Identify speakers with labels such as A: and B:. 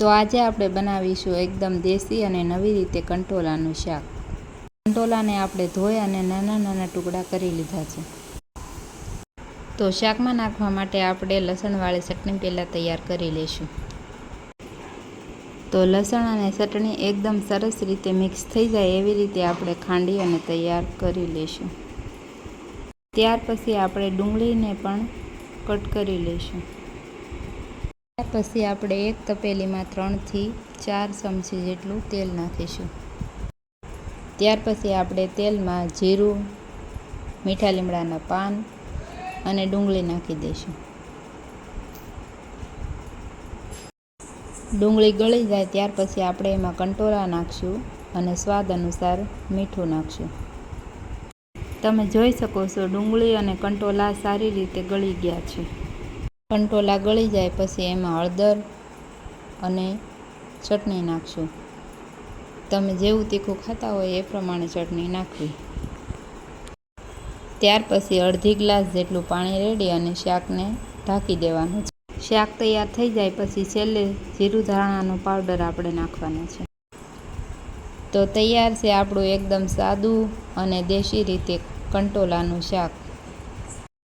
A: તો આજે આપણે બનાવીશું એકદમ દેશી અને નવી રીતે કંટોલાનું શાક. કંટોલાને આપણે ધોઈ અને નાના નાના ટુકડા કરી લીધા છે. તો શાકમાં નાખવા માટે આપણે લસણવાળી ચટણી પહેલાં તૈયાર કરી લઈશું. તો લસણ અને ચટણી એકદમ સરસ રીતે મિક્સ થઈ જાય એવી રીતે આપણે ખાંડી અને તૈયાર કરી લઈશું. ત્યાર પછી આપણે ડુંગળીને પણ કટ કરી લઈશું. પછી આપણે એક તપેલીમાં ત્રણથી ચાર ચમચી જેટલું તેલ નાખીશું. ત્યાર પછી આપણે તેલમાં જીરું, મીઠા લીમડાના પાન અને ડુંગળી નાખી દઈશું. ડુંગળી ગળી જાય ત્યાર પછી આપણે એમાં કંટોળા નાખશું અને સ્વાદ અનુસાર મીઠું નાખશું. તમે જોઈ શકો છો ડુંગળી અને કંટોલા સારી રીતે ગળી ગયા છે. કંટોલા ગળી જાય પછી એમાં હળદર અને ચટણી નાખશું. તમે જેવું તીખું ખાતા હોય એ પ્રમાણે ચટણી નાખવી. ત્યાર પછી અડધી ગ્લાસ જેટલું પાણી રેડી અને શાકને ઢાંકી દેવાનું છે. શાક તૈયાર થઈ જાય પછી છેલ્લે જીરું ધાણાનો પાવડર આપણે નાખવાનો છે. તો તૈયાર છે આપણું એકદમ સાદું અને દેશી રીતે કંટોલાનું શાક.